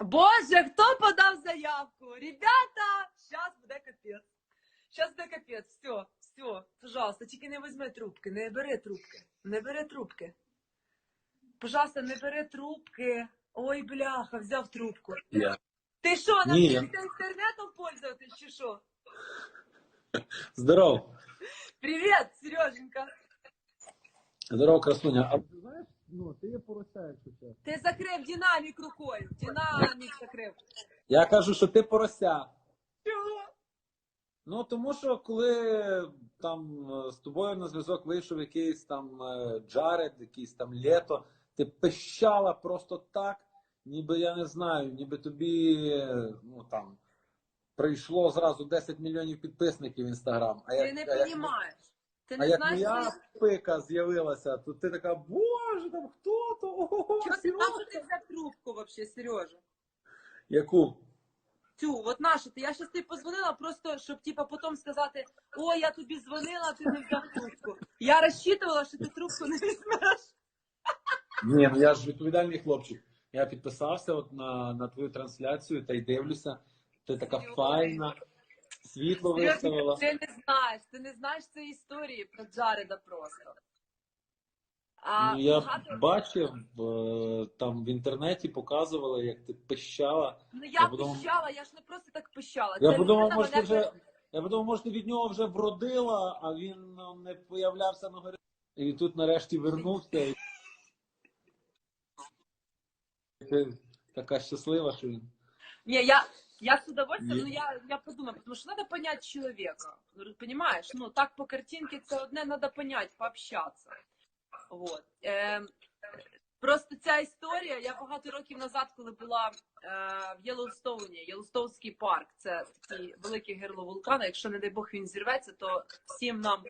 Боже, хто подав заявку? Ребята, зараз буде капець. Зараз буде капець. Все, все, пожалуйста, тільки не візьми трубки, не бери трубки, не бери трубки. Пожалуйста, не бери трубки. Ой, бляха, взяв трубку. Я. Ти що, Ні. навчився інтернетом пользуватись чи що? Здоров. Привіт, Сереженька. Здоров, красуня. А ну, ти є порося, якщо чесно. Ти закрив динамік рукою. Динамік закрив. Я кажу, що ти порося. Чого? Ну, тому що коли там з тобою на зв'язок вийшов якийсь там е, Джаред, якийсь там лето, ти пищала просто так, ніби я не знаю, ніби тобі ну там прийшло зразу 10 мільйонів підписників в інстаграм. Ти не розумієш. Ти а не як знаєш, моя що пика з'явилася, то ти така, боже, там хто то? Ого, Чого ти Сережа». нашу ти взяв трубку вообще, Сережа? Яку? Цю, от нашу ти. Я щас тобі позвонила просто, щоб типа потім сказати, ой, я тобі дзвонила, ти не взяв трубку. Я розчитувала, що ти трубку не візьмеш. Ні, ну я ж відповідальний хлопчик. Я підписався от на, на твою трансляцію та й дивлюся. Ти така файна, світло виставила. ти не знаєш, ти не знаєш цієї історії про Джареда просто. А Ну, я багато- бачив, там в інтернеті показували, як ти пищала. Ну я, я подумав- пищала, я ж не просто так пищала. Я подумав, може, ти вже. Я подумав, може, ти від нього вже вродила, а він ну, не появлявся на горі. І тут нарешті вернувся. І... Ти така щаслива, що він. Не, я, я с удовольствием, Е- ну я, я подумаю, потому что надо понять человека. Понимаешь? Ну, так по картинке це одне надо понять, пообщаться. Вот. Е, просто ця історія, я багато років назад, коли була е, в Єлоустоуні, Єлоустоунський парк, це такий великий гирло вулкана, якщо, не дай Бог, він зірветься, то всім нам.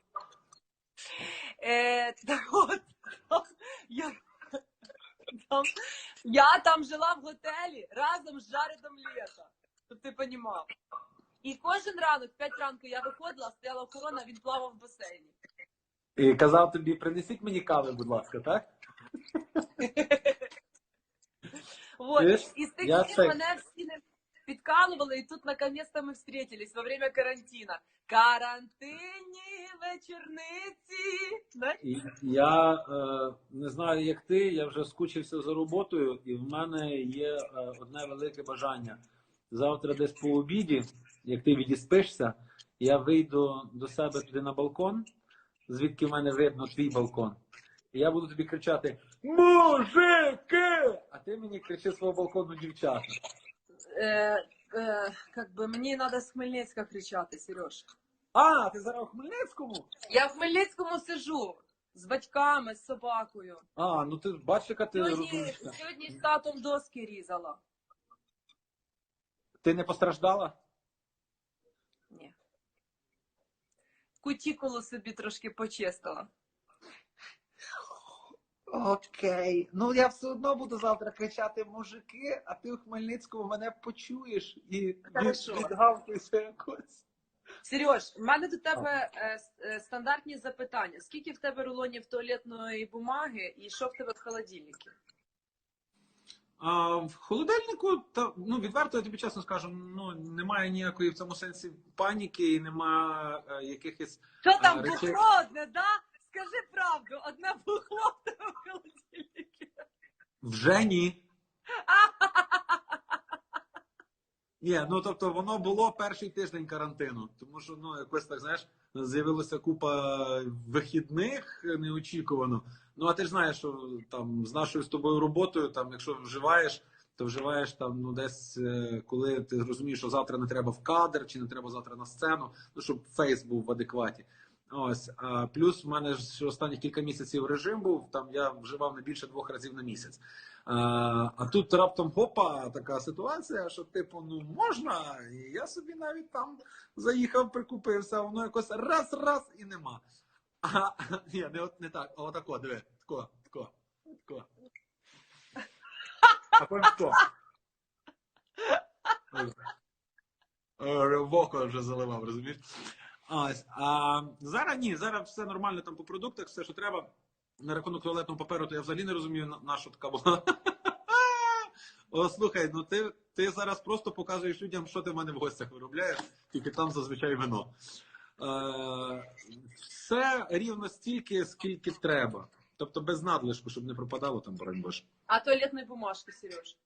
Е, так от, там, я, там, я там жила в готелі разом з Джаредом Лето, щоб ти понімав. І кожен ранок, в 5 ранку я виходила, стояла охорона, він плавав в басейні. І казав тобі, принесіть мені кави, будь ласка, так? Вот. І з тих я пір мене всі не підкалували, і тут наконец-то ми встретились во время карантина. Карантинні вечорниці. Знаєш? І я е, не знаю, як ти, я вже скучився за роботою, і в мене є е, одне велике бажання. Завтра десь по обіді, як ти відіспишся, я вийду до себе туди на балкон, звідки в мене видно твій балкон. І я буду тобі кричати Мужики! А ти мені кричи свого балкону дівчата. Е, е, как би мені треба з Хмельницька кричати, Сереж. А, ти зараз у Хмельницькому? Я в Хмельницькому сижу з батьками, з собакою. А, ну ти бачиш, яка ти Сьогодні, розумієшся. сьогодні з татом доски різала. Ти не постраждала? Ні. Кутікулу собі трошки почистила. Окей. Ну я все одно буду завтра кричати мужики, а ти у Хмельницькому мене почуєш і Хорошо. від- відгавкуєшся якось. Сереж, в мене до тебе е, е, стандартні запитання. Скільки в тебе рулонів туалетної бумаги і що в тебе в холодильнику? А в холодильнику, та ну відверто я тобі чесно скажу, ну немає ніякої в цьому сенсі паніки і немає е, якихось. Що там речей... бухло одне, да? Скажи правду, одне бухло в холодильнику. Вже ні. Ні, ну тобто воно було перший тиждень карантину, тому що ну якось так знаєш, з'явилася купа вихідних неочікувано. Ну а ти ж знаєш, що там з нашою з тобою роботою, там, якщо вживаєш, то вживаєш там ну десь, е, коли ти розумієш, що завтра не треба в кадр, чи не треба завтра на сцену, ну щоб фейс був в адекваті. Ось а плюс в мене ж останні кілька місяців режим був. Там я вживав не більше двох разів на місяць. А, а тут раптом хопа, така ситуація, що типу, ну можна, і я собі навіть там заїхав, прикупився, а воно якось раз, раз і нема. А, ні, не, от, не так, а отако, диви, тако, тако, тако. А потім тако. В око вже заливав, розумієш? Ось, а зараз ні, зараз все нормально там по продуктах, все, що треба. На рахунок туалетного паперу, то я взагалі не розумію, на, що така була. О, слухай, ну ти, ти зараз просто показуєш людям, що ти в мене в гостях виробляєш, тільки там зазвичай вино. Е, все рівно стільки, скільки треба. Тобто без надлишку, щоб не пропадало там, Боже. А туалетної бумажки, Сереж?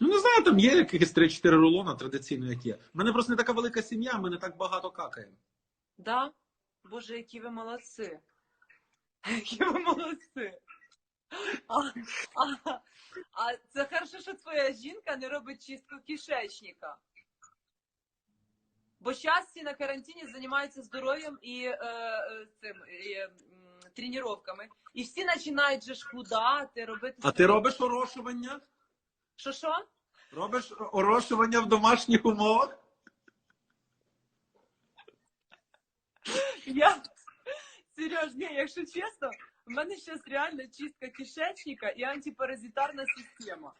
Ну, не знаю, там є якихось 3-4 рулона традиційно, як є. У мене просто не така велика сім'я, ми не так багато какаємо. Да? Боже, які ви молодці. Які ви молодці. А, а, а це хорошо, що твоя жінка не робить чистку кишечника. Бо зараз всі на карантині займаються здоров'ям і, е, е, цим, і, тренуваннями. І всі починають же ж худати, робити. А ти робиш орошування? Що що? Робиш орошування в домашніх умовах? Я... Сереж, ні, якщо чесно, в мене зараз реально чистка кишечника і антипаразитарна система.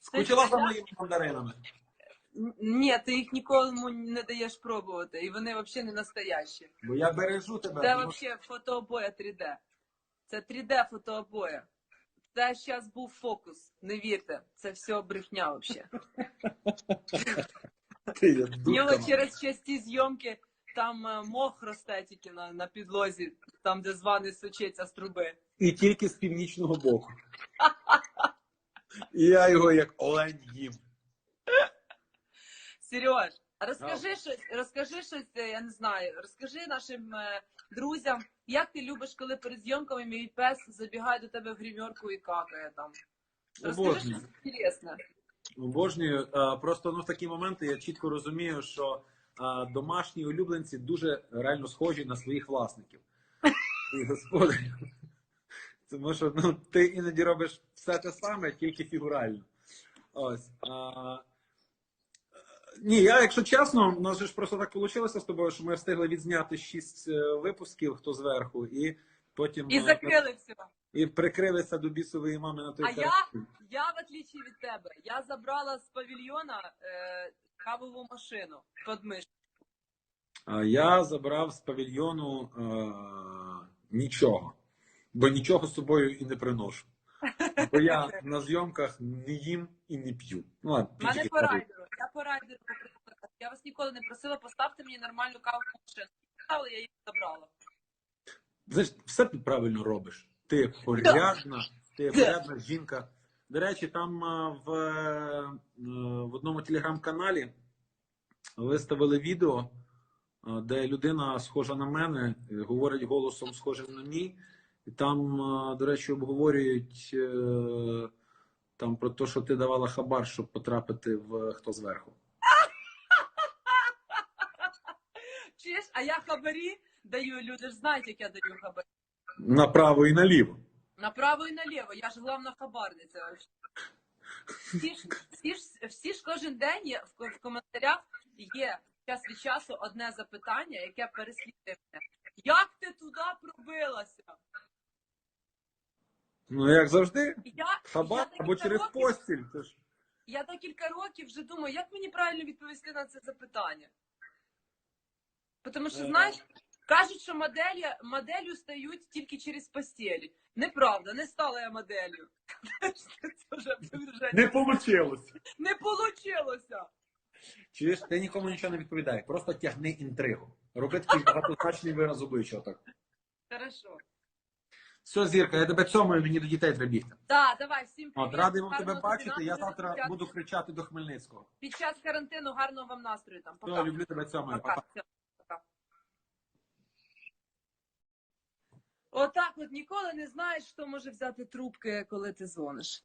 Скучила за моїми мандаринами. Ні, ти їх нікому не даєш пробувати, і вони взагалі не настоящі. Бо я бережу тебе. Це що- взагалі фотообоя 3D. Це 3D фотообоя. Це зараз був фокус. Не вірте, це все брехня взагалі. Мама. через часті зйомки там е, мох росте тільки на, на підлозі, там, де званий сочиться з труби. І тільки з північного боку. І я його як олень їм. Сереж, розкажи щось, розкажи щось, е, я не знаю, розкажи нашим е, друзям, як ти любиш, коли перед зйомками мій пес забігає до тебе в гримерку і какає там. Розкажи Обожнюю. щось інтересне. Обожнюю. Просто ну, в такі моменти я чітко розумію, що домашні улюбленці дуже реально схожі на своїх власників і господарів. Тому що ну, ти іноді робиш все те саме, тільки фігурально. Ось. А, ні, я, якщо чесно, у нас ж просто так вийшло з тобою, що ми встигли відзняти шість е, випусків, хто зверху, і потім І е, закрили все. і прикрилися до бісової мами на той А я, я, в отличие від тебе, я забрала з павільйона е, кавову машину під мишку. А я забрав з павільйону е, нічого, бо нічого з собою і не приношу. Бо я на зйомках не їм і не п'ю. Ну, мене по райдеру. Я по райдеру. Я вас ніколи не просила, поставте мені нормальну кавову машину. Я її забрала. Знаєш, все ти правильно робиш. Ти порядна, ти порядна жінка. До речі, там е, в, е, в одному телеграм-каналі виставили відео, е, де людина схожа на мене, говорить голосом схожим на мій. І там, до речі, обговорюють там про те, що ти давала хабар, щоб потрапити в хто зверху. Чуєш, а я хабарі даю, люди ж знають, як я даю хабарі. Направо і наліво. Направо і наліво, я ж главна хабарниця. Всі ж, всі ж, всі ж кожен день є, в, в коментарях є час від часу одне запитання, яке переслідує мене. Як ти туди пробилася? Ну, як завжди, Я, хабар я або декілька через років- постіль. Це ж Я декілька років вже думаю, як мені правильно відповісти на це запитання. Тому що, Е. знаєш, кажуть, що моделі, моделлю стають тільки через постелі. Неправда, не стала я моделлю. Не вийшло. не получилося. Чуєш, ти нікому нічого не відповідає, просто тягни інтригу. Роби такий багатозначний вираз обличчя. Так. Хорошо. Все, зірка, я тебе цьомаю, мені до дітей треба бігти. Так, давай, всім От, радий вам тебе бачити. Я завтра час- буду кричати до Хмельницького. Під час карантину гарного вам настрою там. Все, люблю тебе. Пока. Пока. Отак от ніколи не знаєш, хто може взяти трубки, коли ти дзвониш.